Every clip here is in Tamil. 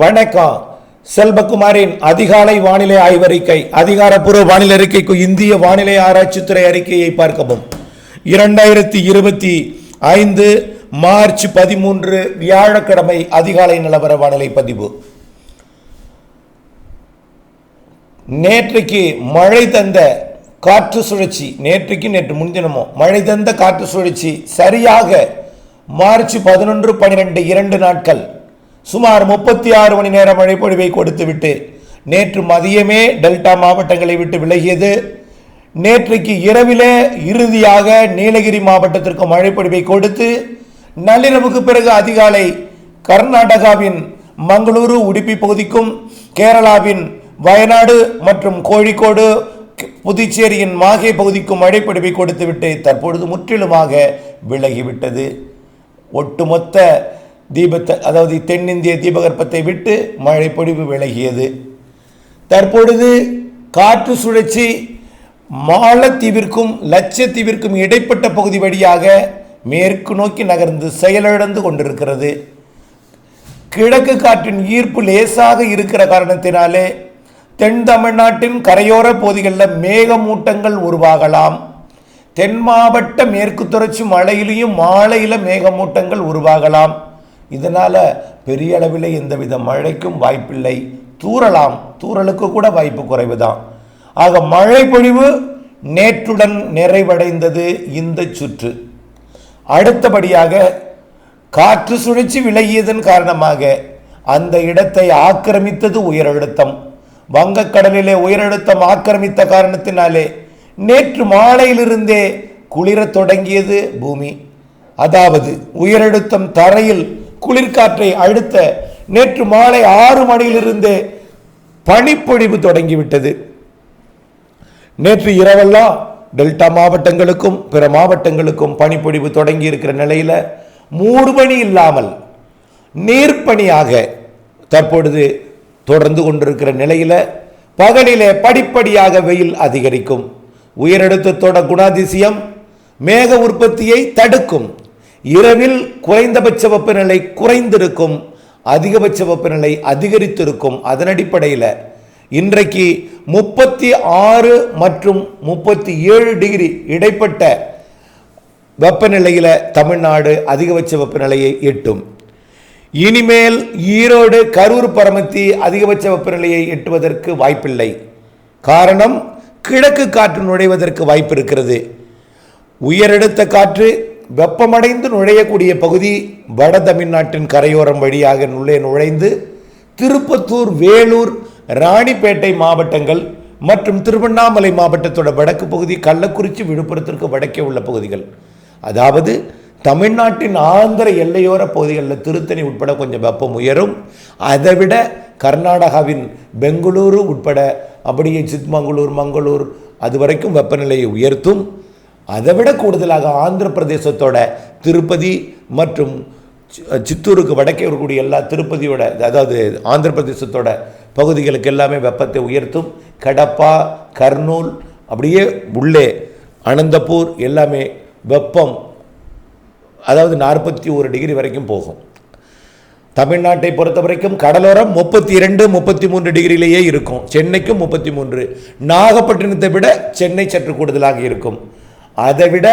வணக்கம். செல்வகுமாரின் அதிகாலை வானிலை ஆய்வறிக்கை அதிகாரப்பூர்வ வானிலை அறிக்கைக்கு இந்திய வானிலை ஆராய்ச்சித்துறை அறிக்கையை பார்க்கவும். இரண்டாயிரத்தி இருபத்தி ஐந்து மார்ச் பதிமூன்று வியாழக்கிழமை அதிகாலை நிலவர வானிலை பதிவு. நேற்றைக்கு மழை தந்த காற்று சுழற்சி நேற்றைக்கு நேற்று முன்தினமோ மழை தந்த காற்று சுழற்சி சரியாக மார்ச் பதினொன்று பன்னிரெண்டு இரண்டு நாட்கள். சுமார் முப்பத்தி ஆறு மணி நேர மழைப்பொழிவை கொடுத்துவிட்டு நேற்று மதியமே டெல்டா மாவட்டங்களை விட்டு விலகியது. நேற்றைக்கு இரவிலே இறுதியாக நீலகிரி மாவட்டத்திற்கு மழைப்பொழிவை கொடுத்து நள்ளிரவுக்கு பிறகு அதிகாலை கர்நாடகாவின் மங்களூரு உடுப்பி பகுதிக்கும் கேரளாவின் வயநாடு மற்றும் கோழிக்கோடு புதுச்சேரியின் மாகே பகுதிக்கும் மழைப்பொழிவை கொடுத்துவிட்டு தற்பொழுது முற்றிலுமாக விலகிவிட்டது. ஒட்டுமொத்த தீபத்தை அதாவது தென்னிந்திய தீபகற்பத்தை விட்டு மழைப்பொழிவு விலகியது. தற்பொழுது காற்று சுழற்சி மாலத்தீவிற்கும் லட்சத்தீவிற்கும் இடைப்பட்ட பகுதி வழியாக மேற்கு நோக்கி நகர்ந்து செயலிழந்து கொண்டிருக்கிறது. கிழக்கு காற்றின் ஈர்ப்பு லேசாக இருக்கிற காரணத்தினாலே தென் தமிழ்நாட்டின் கரையோர பகுதிகளில் மேகமூட்டங்கள் உருவாகலாம். தென் மாவட்ட மேற்கு தொடர்ச்சி மலையிலையும் மாலையில் மேகமூட்டங்கள் உருவாகலாம். இதனால் பெரிய அளவில் எந்தவித மழைக்கும் வாய்ப்பில்லை. தூறலாம். தூறலுக்கு கூட வாய்ப்பு குறைவு தான் ஆக மழை பொழிவு நேற்றுடன் நிறைவடைந்தது இந்த சுற்று. அடுத்தபடியாக காற்று சுழற்சி விலகியதன் காரணமாக அந்த இடத்தை ஆக்கிரமித்தது உயரழுத்தம். வங்கக்கடலிலே உயரழுத்தம் ஆக்கிரமித்த காரணத்தினாலே நேற்று மாலையிலிருந்தே குளிரத் தொடங்கியது பூமி. அதாவது உயரழுத்தம் தரையில் குளிர்காற்றை அழுத்த நேற்று மாலை ஆறு மணியிலிருந்தே பனிப்பொழிவு தொடங்கிவிட்டது. நேற்று இரவெல்லாம் டெல்டா மாவட்டங்களுக்கும் பிற மாவட்டங்களுக்கும் பனிப்பொழிவு தொடங்கி இருக்கிற நிலையில் மூடுபனி இல்லாமல் நீர்ப்பணியாக தற்பொழுது தொடர்ந்து கொண்டிருக்கிற நிலையில் பகலிலே படிப்படியாக வெயில் அதிகரிக்கும். உயரழுத்தத்தோட குணாதிசயம் மேக உற்பத்தியை தடுக்கும். இரவில் குறைந்தபட்ச வெப்பநிலை குறைந்திருக்கும் அதிகபட்ச வெப்பநிலை அதிகரித்திருக்கும். அதன் அடிப்படையில் இன்றைக்கு முப்பத்தி ஆறு மற்றும் முப்பத்தி ஏழு டிகிரி இடைப்பட்ட வெப்பநிலையில் தமிழ்நாடு அதிகபட்ச வெப்பநிலையை எட்டும். இனிமேல் ஈரோடு கரூர் பரமத்தி அதிகபட்ச வெப்பநிலையை எட்டுவதற்கு வாய்ப்பில்லை. காரணம் கிழக்கு காற்று நுழைவதற்கு வாய்ப்பு இருக்கிறது. உயரெடுத்த காற்று வெப்பமடைந்து நுழையக்கூடிய பகுதி வட தமிழ்நாட்டின் கரையோரம் வழியாக உள்ளே நுழைந்து திருப்பத்தூர் வேலூர் ராணிப்பேட்டை மாவட்டங்கள் மற்றும் திருவண்ணாமலை மாவட்டத்தோட வடக்கு பகுதி கள்ளக்குறிச்சி விழுப்புரத்திற்கு வடக்கே உள்ள பகுதிகள். அதாவது தமிழ்நாட்டின் ஆந்திர எல்லையோர பகுதிகளில் திருத்தணி உட்பட கொஞ்சம் வெப்பம் உயரும். அதை விட கர்நாடகாவின் பெங்களூரு உட்பட அப்படியே சித்மங்களூர் மங்களூர் அது வரைக்கும் வெப்பநிலையை உயர்த்தும். அதை விட கூடுதலாக ஆந்திர பிரதேசத்தோட திருப்பதி மற்றும் சித்தூருக்கு வடக்கே இருக்கக்கூடிய எல்லா திருப்பதியோட அதாவது ஆந்திர பிரதேசத்தோட பகுதிகளுக்கு எல்லாமே வெப்பத்தை உயர்த்தும். கடப்பா கர்னூல் அப்படியே உள்ளே அனந்தபூர் எல்லாமே வெப்பம் அதாவது நாற்பத்தி ஒரு டிகிரி வரைக்கும் போகும். தமிழ்நாட்டை பொறுத்த வரைக்கும் கடலோரம் முப்பத்தி இரண்டு முப்பத்தி மூன்று டிகிரிலேயே இருக்கும். சென்னைக்கும் முப்பத்தி மூன்று. நாகப்பட்டினத்தை விட சென்னை சற்று கூடுதலாக இருக்கும். அதை விட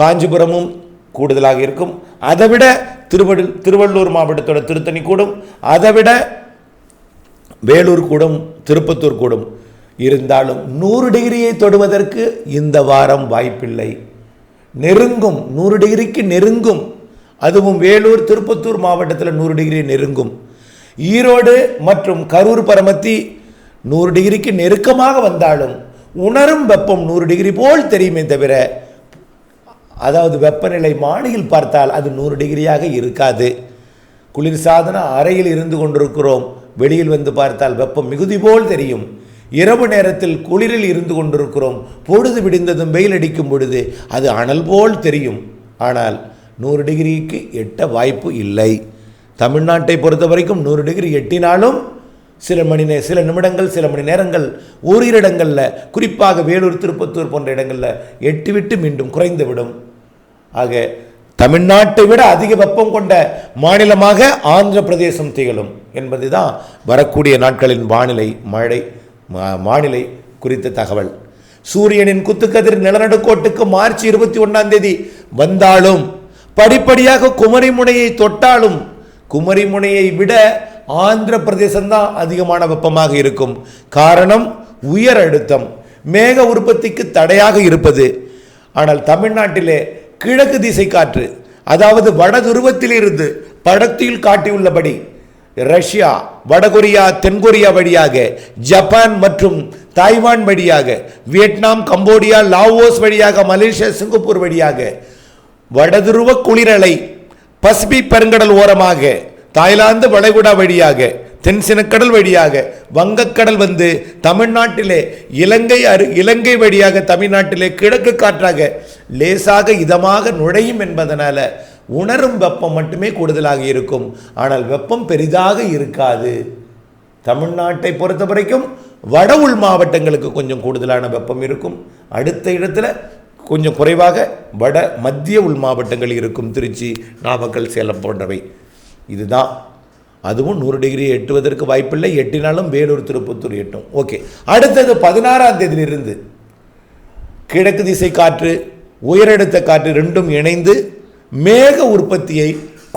காஞ்சிபுரமும் கூடுதலாக இருக்கும். அதை விட திருவள்ளூர் திருவள்ளூர் மாவட்டத்தோட திருத்தணி கூடும். அதை விட வேலூர் கூடும் திருப்பத்தூர் கூடும். இருந்தாலும் நூறு டிகிரியை தொடுவதற்கு இந்த வாரம் வாய்ப்பில்லை. நெருங்கும் நூறு டிகிரிக்கு நெருங்கும். அதுவும் வேலூர் திருப்பத்தூர் மாவட்டத்தில் நூறு டிகிரி நெருங்கும். ஈரோடு மற்றும் கரூர் பரமத்தி நூறு டிகிரிக்கு நெருக்கமாக வந்தாலும் உணரும் வெப்பம் நூறு டிகிரி போல் தெரியுமே தவிர அதாவது வெப்பநிலை மாடியில் பார்த்தால் அது நூறு டிகிரியாக இருக்காது. குளிர்சாதன அறையில் இருந்து கொண்டிருக்கிறோம். வெளியில் வந்து பார்த்தால் வெப்பம் மிகுதி போல் தெரியும். இரவு நேரத்தில் குளிரில் இருந்து கொண்டிருக்கிறோம். பொழுது விடிந்ததும் வெயில் அடிக்கும் பொழுது அது அனல் போல் தெரியும். ஆனால் நூறு டிகிரிக்கு எட்ட வாய்ப்பு இல்லை. தமிழ்நாட்டை பொறுத்த வரைக்கும் நூறு டிகிரி எட்டினாலும் சில மணி நே சில நிமிடங்கள் சில மணி நேரங்கள் ஓரிரு இடங்களில் குறிப்பாக வேலூர் திருப்பத்தூர் போன்ற இடங்களில் எட்டிவிட்டு மீண்டும் குறைந்துவிடும். ஆக தமிழ்நாட்டை விட அதிக வெப்பம் கொண்ட மாநிலமாக ஆந்திர பிரதேசம் திகழும் என்பதுதான் வரக்கூடிய நாட்களின் வானிலை மழை மா- வானிலை குறித்த தகவல். சூரியனின் குத்துக்கதிர் நிலநடுக்கோட்டுக்கு மார்ச் இருபத்தி ஒன்றாம் தேதி வந்தாலும் படிப்படியாக குமரிமுனையை தொட்டாலும் குமரிமுனையை விட ஆந்திர பிரதேசம் தான் அதிகமான வெப்பமாக இருக்கும். காரணம் உயர் அழுத்தம் மேக உற்பத்திக்கு தடையாக இருப்பது. ஆனால் தமிழ்நாட்டிலே கிழக்கு திசை காற்று. அதாவது வட துருவத்திலிருந்து படத்தில் காட்டியுள்ளபடி ரஷ்யா வடகொரியா தென்கொரியா வழியாக ஜப்பான் மற்றும் தாய்வான் வழியாக வியட்நாம் கம்போடியா லாவோஸ் வழியாக மலேசியா சிங்கப்பூர் வழியாக வடதுருவ குளிரலை பசிபிக் பெருங்கடல் ஓரமாக தாய்லாந்து வளைகுடா வழியாக தென்சினக்கடல் வழியாக வங்கக்கடல் வந்து தமிழ்நாட்டிலே இலங்கை அரு இலங்கை வழியாக தமிழ்நாட்டிலே கிழக்கு காற்றாக லேசாக இதமாக நுழையும் என்பதனால் உணரும் வெப்பம் மட்டுமே கூடுதலாக இருக்கும். ஆனால் வெப்பம் பெரிதாக இருக்காது. தமிழ்நாட்டை பொறுத்த வரைக்கும் வட உள் மாவட்டங்களுக்கு கொஞ்சம் கூடுதலான வெப்பம் இருக்கும். அடுத்த இடத்துல கொஞ்சம் குறைவாக வட மத்திய உள் மாவட்டங்கள் இருக்கும். திருச்சி நாமக்கல் சேலம் போன்றவை. இதுதான் அதுவும் நூறு டிகிரி எட்டுவதற்கு வாய்ப்பில்லை. எட்டினாலும் வேலூர் திருப்பத்தூர் எட்டும். ஓகே. அடுத்தது பதினாறாம் தேதியிலிருந்து கிழக்கு திசை காற்று உயரடுத்த காற்று ரெண்டும் இணைந்து மேக உற்பத்தியை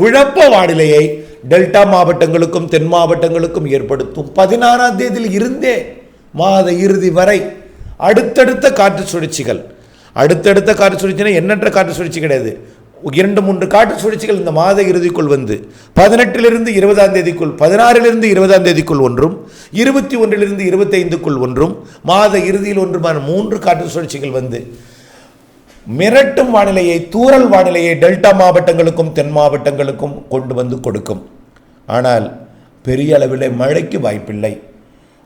குழப்ப வானிலையை டெல்டா மாவட்டங்களுக்கும் தென் மாவட்டங்களுக்கும் ஏற்படுத்தும். பதினாறாம் தேதியில் இருந்தே மாத இறுதி வரை அடுத்தடுத்த காற்று சுழற்சிகள். அடுத்தடுத்த காற்று சுழற்சினா எண்ணற்ற காற்று சுழற்சி கிடையாது. இரண்டு மூன்று காற்று சுழற்சிகள் இந்த மாத இறுதிக்குள் வந்து பதினெட்டிலிருந்து இருபதாம் தேதிக்குள் பதினாறிலிருந்து இருபதாம் தேதிக்குள் ஒன்றும் இருபத்தி ஒன்றிலிருந்து இருபத்தைந்துக்குள் ஒன்றும் மாத இறுதியில் ஒன்றுமான மூன்று காற்று சுழற்சிகள் வந்து மிரட்டும் வானிலையை தூறல் வானிலையை டெல்டா மாவட்டங்களுக்கும் தென் மாவட்டங்களுக்கும் கொண்டு வந்து கொடுக்கும். ஆனால் பெரிய அளவில் மழைக்கு வாய்ப்பில்லை.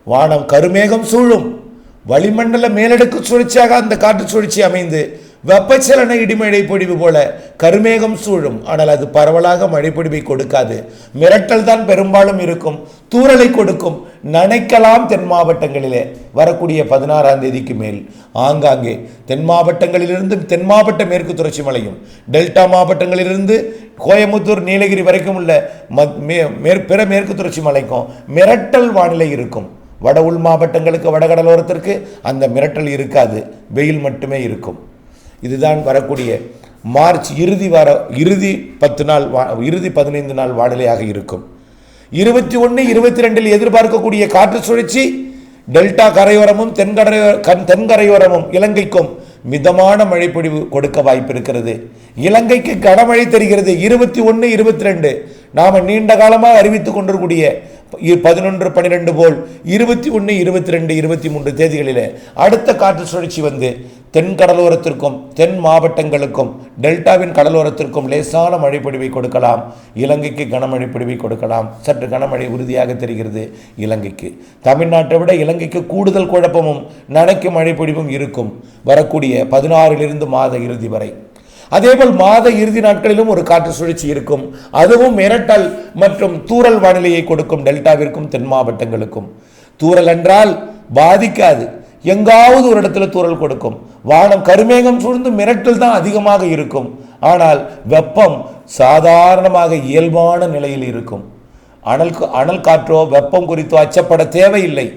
வானம் கருமேகம் சூழும். வளிமண்டல மேலடுக்கு சுழற்சியாக அந்த காற்று சுழற்சி அமைந்து வெப்பச்சலன இடிமழை பொழிவு போல கருமேகம் சூழும். ஆனால் அது பரவலாக மழைப்பொழிவை கொடுக்காது. மிரட்டல் தான் பெரும்பாலும் இருக்கும். தூறலை கொடுக்கும். நனைக்கலாம் தென் மாவட்டங்களிலே. வரக்கூடிய பதினாறாம் தேதிக்கு மேல். ஆங்காங்கே தென் மாவட்டங்களிலிருந்து தென் மாவட்ட மேற்கு தொடர்ச்சி மலையும் டெல்டா மாவட்டங்களிலிருந்து கோயமுத்தூர் நீலகிரி வரைக்கும் உள்ள மேற்- பிற மேற்கு தொடர்ச்சி மலைக்கும் மிரட்டல் வானிலை இருக்கும். வட உள் மாவட்டங்களுக்கு வடகடலோரத்திற்கு அந்த மிரட்டல் இருக்காது. வெயில் மட்டுமே இருக்கும். இதுதான் வரக்கூடிய மார்ச் இறுதி வார இறுதி பத்து நாள் வா இறுதி பதினைந்து நாள் வானிலையாக இருக்கும். இருபத்தி ஒன்று இருபத்தி ரெண்டில் எதிர்பார்க்கக்கூடிய காற்று சுழற்சி டெல்டா கரையோரமும் தென்கரை கண் தென்கரையோரமும் இலங்கைக்கும் மிதமான மழைப்பொழிவு கொடுக்க வாய்ப்பு இருக்கிறது இலங்கைக்கு கனமழை தெரிகிறது. இருபத்தி ஒன்று இருபத்தி ரெண்டு. நாம நீண்ட காலமாக அறிவித்துக் கொண்டிருக்கூடிய பதினொன்று பன்னிரெண்டு போல் இருபத்தி ஒன்று இருபத்தி ரெண்டு இருபத்தி மூன்று தேதிகளிலே அடுத்த காற்று சுழற்சி வந்து தென் கடலோரத்திற்கும் தென் மாவட்டங்களுக்கும் டெல்டாவின் கடலோரத்திற்கும் லேசான மழைப்பொழிவை கொடுக்கலாம். இலங்கைக்கு கனமழை பொழிவை கொடுக்கலாம். சற்று கனமழை உறுதியாக தெரிகிறது இலங்கைக்கு. தமிழ்நாட்டை விட இலங்கைக்கு கூடுதல் குழப்பமும் நனைக்கும் மழைப்பொழிவும் இருக்கும். வரக்கூடிய பதினாறிலிருந்து மாத இறுதி வரை. அதேபோல் மாத இறுதி நாட்களிலும் ஒரு காற்று சுழற்சி இருக்கும். அதுவும் மிரட்டல் மற்றும் தூரல் வானிலையை கொடுக்கும் டெல்டாவிற்கும் தென் மாவட்டங்களுக்கும். தூரல் என்றால் பாதிக்காது. எங்காவது ஒரு இடத்துல தூரல் கொடுக்கும். வானம் கருமேகம் சூழ்ந்து மிரட்டல் தான் அதிகமாக இருக்கும். ஆனால் வெப்பம் சாதாரணமாக இயல்பான நிலையில் இருக்கும். அனல் அனல் காற்றோ வெப்பம் குறித்தோ அச்சப்பட தேவையில்லை.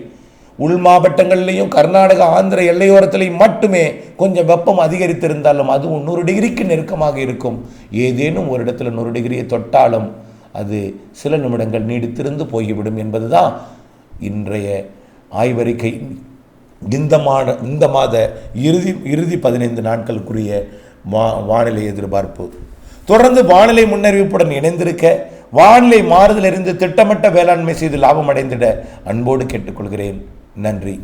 உள் மாவட்டங்கள்லையும் கர்நாடகா ஆந்திர எல்லையோரத்திலையும் மட்டுமே கொஞ்சம் வெப்பம் அதிகரித்திருந்தாலும் அதுவும் நூறு டிகிரிக்கு நெருக்கமாக இருக்கும். ஏதேனும் ஒரு இடத்துல நூறு டிகிரியை தொட்டாலும் அது சில நிமிடங்கள் நீடித்திருந்து போய்விடும் என்பதுதான் இன்றைய ஆய்வறிக்கை. இந்த மாத இந்த மாத இறுதி இறுதி பதினைந்து நாட்களுக்குரிய வா வானிலை எதிர்பார்ப்பு. தொடர்ந்து வானிலை முன்னறிவிப்புடன் இணைந்திருக்க வானிலை மாறுதலிருந்து திட்டமிட்ட வேளாண்மை செய்து லாபம் அடைந்திட அன்போடு கேட்டுக்கொள்கிறேன். நன்றி.